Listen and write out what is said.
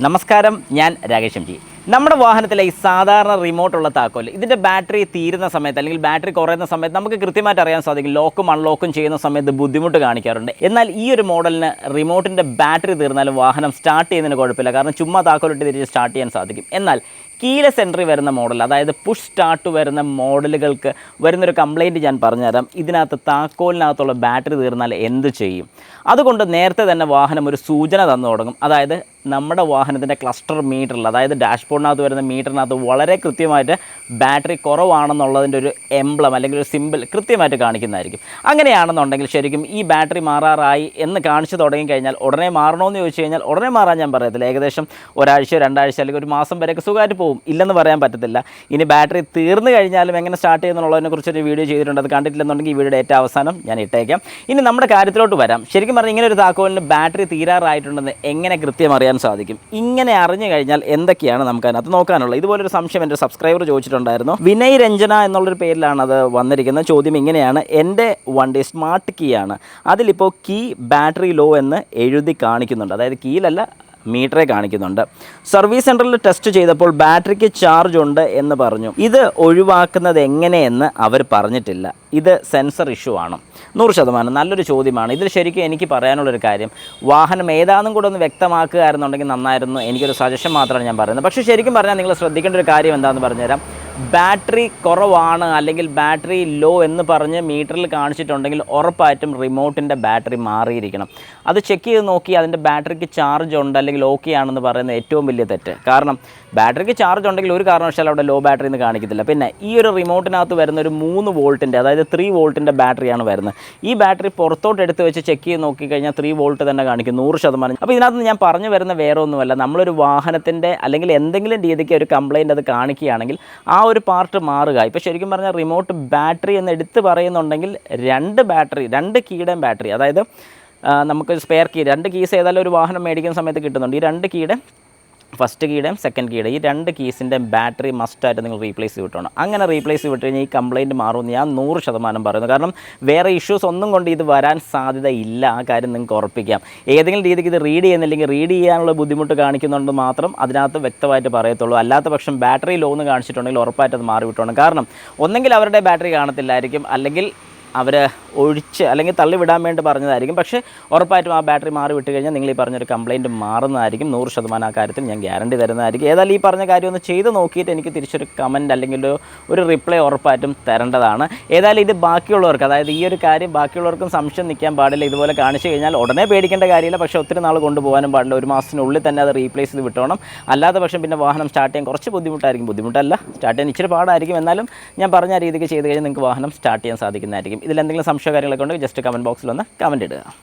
നമസ്കാരം ഞാൻ Rakesh M G. നമ്മുടെ വാഹനത്തിലെ ഈ സാധാരണ റിമോട്ടുള്ള താക്കോൽ ഇതിന്റെ ബാറ്ററി തീരുന്ന സമയത്ത് അല്ലെങ്കിൽ ബാറ്ററി കുറയുന്ന സമയത്ത് നമുക്ക് കൃത്യമായിട്ട് അറിയാൻ സാധിക്കും. ലോക്കും അൺലോക്കും ചെയ്യുന്ന സമയത്ത് ബുദ്ധിമുട്ട് കാണിക്കാറുണ്ട്. എന്നാൽ ഈ ഒരു മോഡലിന് റിമോട്ടിന്റെ ബാറ്ററി തീർന്നാലും വാഹനം സ്റ്റാർട്ട് ചെയ്യുന്നതിന് കുഴപ്പമില്ല. കാരണം ചുമ്മാ താക്കോലിട്ട് തിരിച്ച് സ്റ്റാർട്ട് ചെയ്യാൻ സാധിക്കും. എന്നാൽ കീലെസ് എൻട്രി വരുന്ന മോഡൽ അതായത് പുഷ് സ്റ്റാർട്ട് വരുന്ന മോഡലുകൾക്ക് വരുന്നൊരു കംപ്ലൈന്റ് ഞാൻ പറഞ്ഞുതരാം. ഇതിനകത്ത് താക്കോലിനകത്തുള്ള ബാറ്ററി തീർന്നാൽ എന്ത് ചെയ്യും? അതുകൊണ്ട് നേരത്തെ തന്നെ വാഹനം ഒരു സൂചന തന്നു തുടങ്ങും. അതായത് നമ്മുടെ വാഹനത്തിന്റെ ക്ലസ്റ്റർ മീറ്ററിൽ അതായത് ഡാഷ്ബോർഡിനകത്ത് വരുന്ന മീറ്ററിനകത്ത് വളരെ കൃത്യമായിട്ട് ബാറ്ററി കുറവാണെന്നുള്ളതിന്റെ ഒരു എംബ്ലം അല്ലെങ്കിൽ ഒരു സിമ്പിൾ കൃത്യമായിട്ട് കാണിക്കുന്നതായിരിക്കും. അങ്ങനെയാണെന്നുണ്ടെങ്കിൽ ശരിക്കും ഈ ബാറ്ററി മാറാറായി എന്ന് കാണിച്ചു തുടങ്ങി കഴിഞ്ഞാൽ ഉടനെ മാറണമെന്ന് ചോദിച്ചു കഴിഞ്ഞാൽ ഉടനെ മാറാൻ ഞാൻ പറയത്തില്ല. ഏകദേശം ഒരാഴ്ച രണ്ടാഴ്ച അല്ലെങ്കിൽ ഒരു മാസം വരെയൊക്കെ സുഖമായിട്ട് പോകും. ഇല്ലെന്ന് പറയാൻ പറ്റത്തില്ല. ഇനി ബാറ്ററി തീർന്നു കഴിഞ്ഞാലും എങ്ങനെ സ്റ്റാർട്ട് ചെയ്യുന്നുള്ളതിനെ കുറിച്ചൊരു വീഡിയോ ചെയ്തിട്ടുണ്ട്. അത് കണ്ടിട്ടില്ലെന്നുണ്ടെങ്കിൽ ഈ വീഡിയോയുടെ ഏറ്റവും അവസാനം ഞാൻ ഇട്ടേക്കാം. ഇനി നമ്മുടെ കാര്യത്തിലോട്ട് വരാം. ശരിക്കും പറഞ്ഞാൽ ഇങ്ങനെ ഒരു താക്കോലിന് ബാറ്ററി തീരാറായിട്ടുണ്ടെന്ന് എങ്ങനെ കൃത്യം അറിയാൻ സാധിക്കും? ഇങ്ങനെ അറിഞ്ഞു കഴിഞ്ഞാൽ എന്തൊക്കെയാണ് അതിനകത്ത് നോക്കാനുള്ളത് ഇതുപോലൊരു സംശയം എന്റെ സബ്സ്ക്രൈബർ ചോദിച്ചിട്ടുണ്ടായിരുന്നു. വിനയ് രഞ്ജന എന്നുള്ളൊരു പേരിലാണ് അത് വന്നിരിക്കുന്നത്. ചോദ്യം ഇങ്ങനെയാണ്. എന്റെ വണ്ടി സ്മാർട്ട് കീ ആണ്. അതിലിപ്പോൾ കീ ബാറ്ററി ലോ എന്ന് എഴുതി കാണിക്കുന്നുണ്ട്. അതായത് കീയിലല്ല മീറ്ററെ കാണിക്കുന്നുണ്ട്. സർവീസ് സെന്ററിൽ ടെസ്റ്റ് ചെയ്തപ്പോൾ ബാറ്ററിക്ക് ചാർജ് ഉണ്ട് എന്ന് പറഞ്ഞു. ഇത് ഒഴിവാക്കുന്നത് എങ്ങനെയെന്ന് അവർ പറഞ്ഞിട്ടില്ല. ഇത് സെൻസർ ഇഷ്യൂ ആണ്. നൂറ് ശതമാനം നല്ലൊരു ചോദ്യമാണ്. ഇതിൽ ശരിക്കും എനിക്ക് പറയാനുള്ളൊരു കാര്യം വാഹനം ഏതാണെന്നും കൂടെ ഒന്ന് വ്യക്തമാക്കുക എന്നുണ്ടെങ്കിൽ നന്നായിരുന്നു. എനിക്കൊരു സജഷൻ മാത്രമാണ് ഞാൻ പറയുന്നത്. പക്ഷേ ശരിക്കും പറഞ്ഞാൽ നിങ്ങൾ ശ്രദ്ധിക്കേണ്ട ഒരു കാര്യം എന്താണെന്ന് പറഞ്ഞുതരാം. ബാറ്ററി കുറവാണ് അല്ലെങ്കിൽ ബാറ്ററി ലോ എന്ന് പറഞ്ഞ് മീറ്ററിൽ കാണിച്ചിട്ടുണ്ടെങ്കിൽ ഉറപ്പായിട്ടും റിമോട്ടിന്റെ ബാറ്ററി മാറിയിരിക്കണം. അത് ചെക്ക് ചെയ്ത് നോക്കി അതിന്റെ ബാറ്ററിക്ക് ചാർജ് ഉണ്ട് അല്ലെങ്കിൽ ഓക്കെ ആണെന്ന് പറയുന്നത് ഏറ്റവും വലിയ തെറ്റ്. കാരണം ബാറ്ററിക്ക് ചാർജ് ഉണ്ടെങ്കിൽ ഒരു കാരണവശാലും അവിടെ ലോ ബാറ്ററി എന്ന് കാണിക്കത്തില്ല. പിന്നെ ഈ ഒരു റിമോട്ടിനകത്ത് വരുന്ന ഒരു മൂന്ന് വോൾട്ടിന്റെ അതായത് ത്രീ വോൾട്ടിന്റെ ബാറ്ററിയാണ് വരുന്നത്. ഈ ബാറ്ററി പുറത്തോട്ട് എടുത്ത് വെച്ച് ചെക്ക് ചെയ്ത് നോക്കിക്കഴിഞ്ഞാൽ ത്രീ വോൾട്ട് തന്നെ കാണിക്കും നൂറ് ശതമാനം. അപ്പോൾ ഇതിനകത്ത് ഞാൻ പറഞ്ഞു വരുന്ന വേറെ ഒന്നുമല്ല. നമ്മളൊരു വാഹനത്തിന്റെ അല്ലെങ്കിൽ എന്തെങ്കിലും രീതിക്ക് ഒരു കംപ്ലയിന്റ് അത് കാണിക്കുകയാണെങ്കിൽ ആ ഒരു പാർട്ട് മാറുക. ഇപ്പോൾ ശരിക്കും പറഞ്ഞാൽ റിമോട്ട് ബാറ്ററി എന്ന് എടുത്ത് പറയുന്നുണ്ടെങ്കിൽ രണ്ട് ബാറ്ററി രണ്ട് കീടൻ ബാറ്ററി അതായത് നമുക്ക് സ്പെയർ കീ രണ്ട് കീസ് ഏതായാലും ഒരു വാഹനം മേടിക്കുന്ന സമയത്ത് കിട്ടുന്നുണ്ട്. ഈ രണ്ട് കീയുടെ ഫസ്റ്റ് കീയുടെയും സെക്കൻഡ് കീയുടെ ഈ രണ്ട് കീസിന്റെ ബാറ്ററി മസ്റ്റായിട്ട് നിങ്ങൾ റീപ്ലേസ് ചെയ്തിട്ടുണ്ട്. അങ്ങനെ റീപ്ലേസ് ചെയ്തിട്ട് കഴിഞ്ഞാൽ ഈ കംപ്ലയിന്റ് മാറുമെന്ന് ഞാൻ നൂറ് ശതമാനം പറയുന്നു. കാരണം വേറെ ഇഷ്യൂസ് ഒന്നും കൊണ്ട് ഇത് വരാൻ സാധ്യത ഇല്ല. ആ കാര്യം നിങ്ങൾക്ക് ഉറപ്പിക്കാം. ഏതെങ്കിലും രീതിക്ക് ഇത് റീഡ് ചെയ്യുന്നില്ലെങ്കിൽ റീഡ് ചെയ്യാനുള്ള ബുദ്ധിമുട്ട് കാണിക്കുന്നുണ്ട് മാത്രം അതിനകത്ത് വ്യക്തമായിട്ട് പറയത്തുള്ളൂ. അല്ലാത്ത പക്ഷം ബാറ്ററി ലോ എന്ന് കാണിച്ചിട്ടുണ്ടെങ്കിൽ ഉറപ്പായിട്ട് അത് മാറി വിട്ടോണം കാരണം ഒന്നെങ്കിൽ അവരുടെ ബാറ്ററി കാണത്തില്ലായിരിക്കും. അല്ലെങ്കിൽ അവർ ഒഴിച്ച് അല്ലെങ്കിൽ തള്ളിവിടാൻ വേണ്ടി പറഞ്ഞതായിരിക്കും. പക്ഷേ ഉറപ്പായിട്ടും ആ ബാറ്ററി മാറി വിട്ട് കഴിഞ്ഞാൽ നിങ്ങൾ ഈ പറഞ്ഞൊരു കംപ്ലയിന്റ് മാറുന്നതായിരിക്കും. നൂറ് ശതമാനം ആ കാര്യത്തിൽ ഞാൻ ഗ്യാരണ്ടി തരുന്നതായിരിക്കും. ഏതായാലും ഈ പറഞ്ഞ കാര്യം ഒന്ന് ചെയ്ത് നോക്കിയിട്ട് എനിക്ക് തിരിച്ചൊരു കമന്റ് അല്ലെങ്കിൽ ഒരു ഒരു റിപ്ലൈ ഉറപ്പായിട്ടും തരേണ്ടതാണ്. ഏതായാലും ഇത് ബാക്കിയുള്ളവർക്ക് അതായത് ഈ ഒരു കാര്യം ബാക്കിയുള്ളവർക്കും സംശയം നിൽക്കാൻ പാടില്ല. ഇതുപോലെ കാണിച്ചു കഴിഞ്ഞാൽ ഉടനെ പേടിക്കേണ്ട കാര്യമില്ല. പക്ഷേ ഒത്തിരി നാൾ കൊണ്ടുപോകാനും പാടില്ല. ഒരു മാസത്തിനുള്ളിൽ തന്നെ അത് റീപ്ലേസ് ചെയ്ത് വിട്ടോണം. അല്ലാത്ത പക്ഷം പിന്നെ വാഹനം സ്റ്റാർട്ട് ചെയ്യാൻ കുറച്ച് ബുദ്ധിമുട്ടായിരിക്കും. ബുദ്ധിമുട്ടല്ല. സ്റ്റാർട്ട് ചെയ്യാൻ ഇച്ചിരി പാടായിരിക്കും. എന്നാലും ഞാൻ പറഞ്ഞ രീതിക്ക് ചെയ്ത് കഴിഞ്ഞാൽ നിങ്ങൾക്ക് വാഹനം സ്റ്റാർട്ട് ചെയ്യാൻ സാധിക്കുന്നതായിരിക്കും. ഇതിൽ എന്തെങ്കിലും സംശയ കാര്യങ്ങളൊക്കെ ഉണ്ടെങ്കിൽ ജസ്റ്റ് കമന്റ് ബോക്സിൽ ഒന്ന് കമന്റ് ഇടുക.